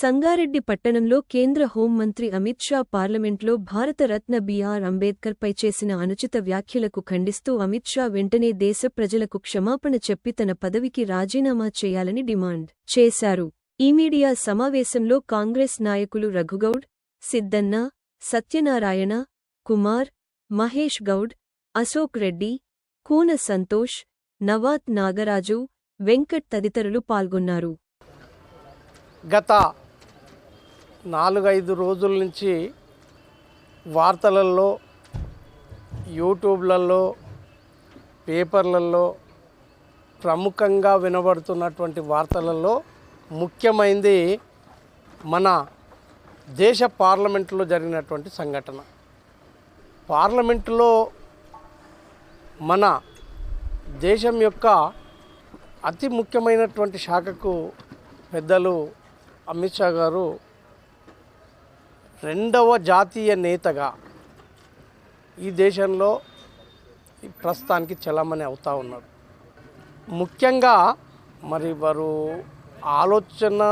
సంగారెడ్డి పట్టణంలో కేంద్ర హోంమంత్రి అమిత్ షా పార్లమెంట్లో భారతరత్న బిఆర్ అంబేద్కర్పై చేసిన అనుచిత వ్యాఖ్యలకు ఖండిస్తూ అమిత్ షా వెంటనే దేశ ప్రజలకు క్షమాపణ చెప్పి తన పదవికి రాజీనామా చేయాలని డిమాండ్ చేశారు. ఈ మీడియా సమావేశంలో కాంగ్రెస్ నాయకులు రఘుగౌడ్ సిద్దన్న సత్యనారాయణ కుమార్ మహేష్ గౌడ్ అశోక్ రెడ్డి కూన సంతోష్ నవాత్ నాగరాజు వెంకట్ తదితరులు పాల్గొన్నారు. గత నాలుగైదు రోజుల నుంచి వార్తలలో యూట్యూబ్లలో పేపర్లలో ప్రముఖంగా వినబడుతున్నటువంటి వార్తలలో ముఖ్యమైనది మన దేశ పార్లమెంటులో జరిగినటువంటి సంఘటన. పార్లమెంటులో మన దేశం యొక్క అతి ముఖ్యమైనటువంటి శాఖకు పెద్దలు అమిత్ షా గారు రెండవ జాతీయ నేతగా ఈ దేశంలో ప్రస్తుతానికి చలామణి అవుతూ ఉన్నారు ముఖ్యంగా మరి వారు ఆలోచన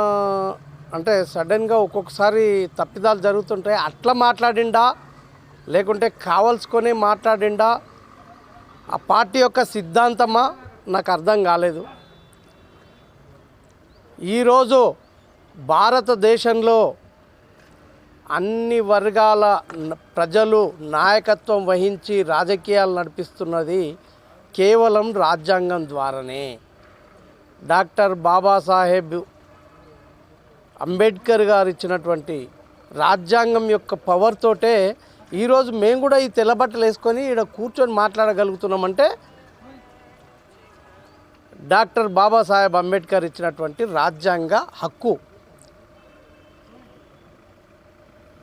అంటే సడన్గా ఒక్కొక్కసారి తప్పిదాలు జరుగుతుంటాయి. అట్లా మాట్లాడిండా? లేకుంటే కావలసుకొని మాట్లాడిండా? ఆ పార్టీ యొక్క సిద్ధాంతమా? నాకు అర్థం కాలేదు. ఈరోజు భారతదేశంలో అన్ని వర్గాల ప్రజలు నాయకత్వం వహించి రాజకీయాలు నడిపిస్తున్నది కేవలం రాజ్యాంగం ద్వారానే. డాక్టర్ బాబాసాహెబ్ అంబేద్కర్ గారు ఇచ్చినటువంటి రాజ్యాంగం యొక్క పవర్తోటే ఈరోజు మేము కూడా ఈ తెల్లబట్టలు వేసుకొని ఇక్కడ కూర్చొని మాట్లాడగలుగుతున్నామంటే డాక్టర్ బాబాసాహెబ్ అంబేద్కర్ ఇచ్చినటువంటి రాజ్యాంగ హక్కు.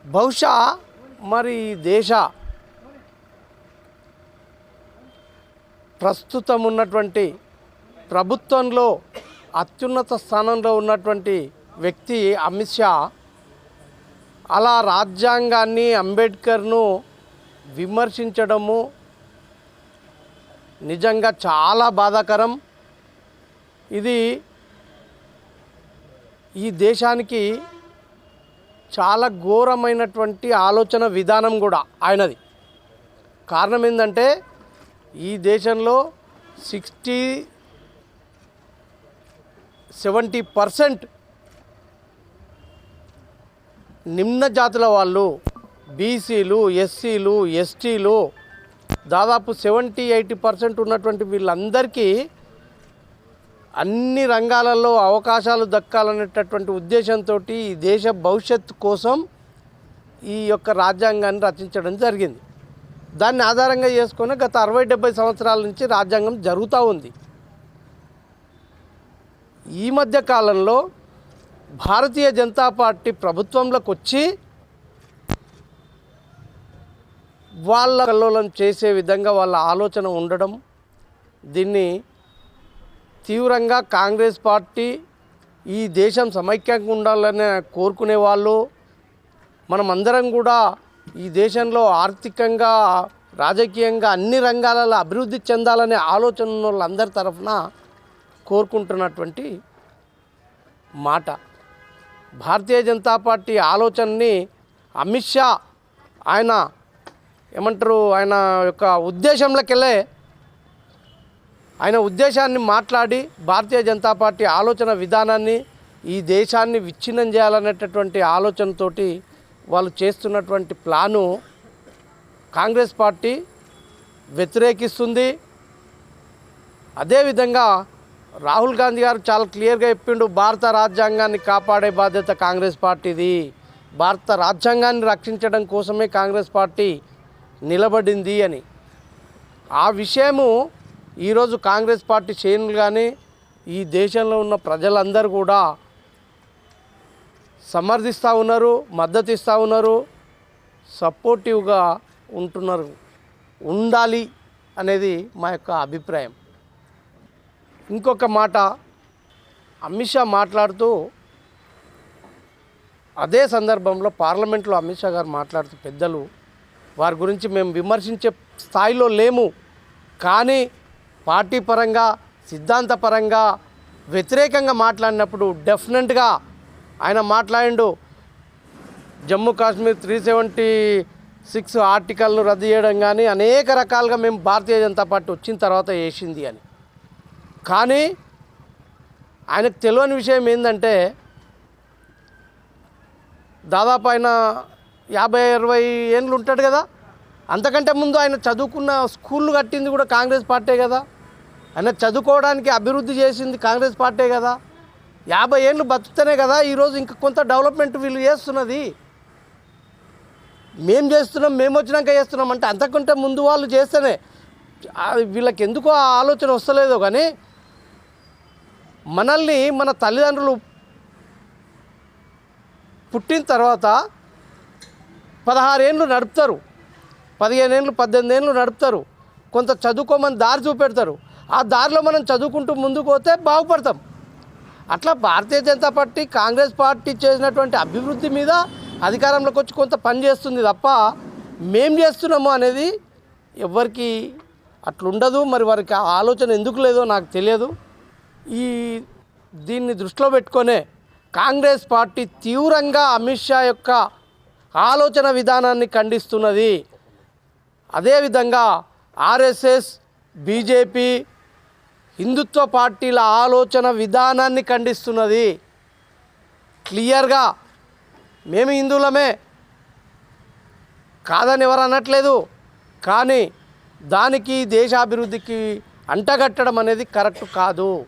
బహుశా మరి దేశ ప్రస్తుతం ఉన్నటువంటి ప్రభుత్వంలో అత్యున్నత స్థానంలో ఉన్నటువంటి వ్యక్తి అమిత్ షా. అలా రాజ్యాంగాన్ని అంబేద్కర్ను విమర్శించడము నిజంగా చాలా బాధాకరం. ఇది ఈ దేశానికి చాలా ఘోరమైనటువంటి ఆలోచన విధానం కూడా ఆయనది. కారణం ఏంటంటే ఈ దేశంలో సిక్స్టీ సెవెంటీ పర్సెంట్ నిమ్న జాతుల వాళ్ళు బీసీలు ఎస్సీలు ఎస్టీలు దాదాపు సెవెంటీ ఎయిటీ పర్సెంట్ ఉన్నటువంటి వీళ్ళందరికీ అన్ని రంగాలలో అవకాశాలు దక్కాలనేటటువంటి ఉద్దేశంతో ఈ దేశ భవిష్యత్తు కోసం ఈ యొక్క రాజ్యాంగాన్ని రచించడం జరిగింది. దాన్ని ఆధారంగా చేసుకుని గత అరవై డెబ్బై సంవత్సరాల నుంచి రాజ్యాంగం జరుగుతూ ఉంది. ఈ మధ్య కాలంలో భారతీయ జనతా పార్టీ ప్రభుత్వంలోకి వచ్చి వాళ్ళ కల్లోలం చేసే విధంగా వాళ్ళ ఆలోచన ఉండడం దీన్ని తీవ్రంగా కాంగ్రెస్ పార్టీ ఈ దేశం సమైక్యంగా ఉండాలని కోరుకునే వాళ్ళు మనం అందరం కూడా ఈ దేశంలో ఆర్థికంగా రాజకీయంగా అన్ని రంగాలలో అభివృద్ధి చెందాలనే ఆలోచన ఉన్న వాళ్ళందరి తరఫున కోరుకుంటున్నటువంటి మాట. భారతీయ జనతా పార్టీ ఆలోచనని అమిత్ షా ఆయన ఏమంటారు ఆయన యొక్క ఉద్దేశంలోకెళ్ళే ఆయన ఉద్దేశాన్ని మాట్లాడి భారతీయ జనతా పార్టీ ఆలోచన విధానాన్ని ఈ దేశాన్ని విచ్ఛిన్నం చేయాలనేటటువంటి ఆలోచనతోటి వాళ్ళు చేస్తున్నటువంటి ప్లాను కాంగ్రెస్ పార్టీ వ్యతిరేకిస్తుంది. అదేవిధంగా రాహుల్ గాంధీ గారు చాలా క్లియర్గా చెప్పిండు భారత రాజ్యాంగాన్ని కాపాడే బాధ్యత కాంగ్రెస్ పార్టీది. భారత రాజ్యాంగాన్ని రక్షించడం కోసమే కాంగ్రెస్ పార్టీ నిలబడింది అని. ఆ విషయము ఈరోజు కాంగ్రెస్ పార్టీ శ్రేణులు కానీ ఈ దేశంలో ఉన్న ప్రజలందరూ కూడా సమర్థిస్తూ ఉన్నారు మద్దతు ఇస్తూ ఉన్నారు సపోర్టివ్గా ఉంటున్నారు. ఉండాలి అనేది మా యొక్క అభిప్రాయం. ఇంకొక మాట అమిత్ షా మాట్లాడుతూ అదే సందర్భంలో పార్లమెంట్లో అమిత్ షా గారు మాట్లాడుతూ పెద్దలు వారి గురించి మేము విమర్శించే స్థాయిలో లేము కానీ పార్టీ పరంగా సిద్ధాంతపరంగా వ్యతిరేకంగా మాట్లాడినప్పుడు డెఫినెట్గా ఆయన మాట్లాడిండు. Jammu Kashmir three seventy six ఆర్టికల్ను రద్దు చేయడం కానీ అనేక రకాలుగా మేము భారతీయ జనతా పార్టీ వచ్చిన తర్వాత వేసింది అని. కానీ ఆయనకు తెలియని విషయం ఏంటంటే దాదాపు ఆయన యాభై అరవై ఏళ్ళు ఉంటాడు కదా. అంతకంటే ముందు ఆయన చదువుకున్న స్కూళ్ళు కట్టింది కూడా కాంగ్రెస్ పార్టీ కదా. అయినా చదువుకోవడానికి అభివృద్ధి చేసింది కాంగ్రెస్ పార్టీ కదా. యాభై ఏళ్ళు బతుకుతనే కదా ఈరోజు ఇంకా కొంత డెవలప్మెంట్ వీళ్ళు చేస్తున్నది. మేం చేస్తున్నాం మేము వచ్చినాక చేస్తున్నాం అంటే అంతకంటే ముందు వాళ్ళు చేస్తేనే వీళ్ళకి ఎందుకో ఆ ఆలోచన వస్తలేదో కానీ మనల్ని మన తల్లిదండ్రులు పుట్టిన తర్వాత పదహారేళ్ళు నడుపుతారు. పదిహేను ఏళ్ళు పద్దెనిమిది ఏళ్ళు నడుపుతారు. కొంత చదువుకోమని దారి చూపెడతారు. ఆ దారిలో మనం చదువుకుంటూ ముందుకు పోతే బాగుపడతాం. అట్లా భారతీయ జనతా పార్టీ కాంగ్రెస్ పార్టీ చేసినటువంటి అభివృద్ధి మీద అధికారంలోకి వచ్చి కొంత పని చేస్తుంది తప్ప మేం చేస్తున్నాము అనేది ఎవరికి అట్లుండదు. మరి వారికి ఆ ఆలోచన ఎందుకు లేదో నాకు తెలియదు. ఈ దీన్ని దృష్టిలో పెట్టుకొనే కాంగ్రెస్ పార్టీ తీవ్రంగా అమిత్ షా యొక్క ఆలోచన విధానాన్ని ఖండిస్తున్నది. అదేవిధంగా ఆర్ఎస్ఎస్ బీజేపీ హిందుత్వ పార్టీల ఆలోచన విధానాన్ని ఖండిస్తున్నది. క్లియర్గా మేము హిందువులమే. కాదని ఎవరు అనట్లేదు. కానీ దానికి దేశాభివృద్ధికి అంటగట్టడం అనేది కరెక్ట్ కాదు.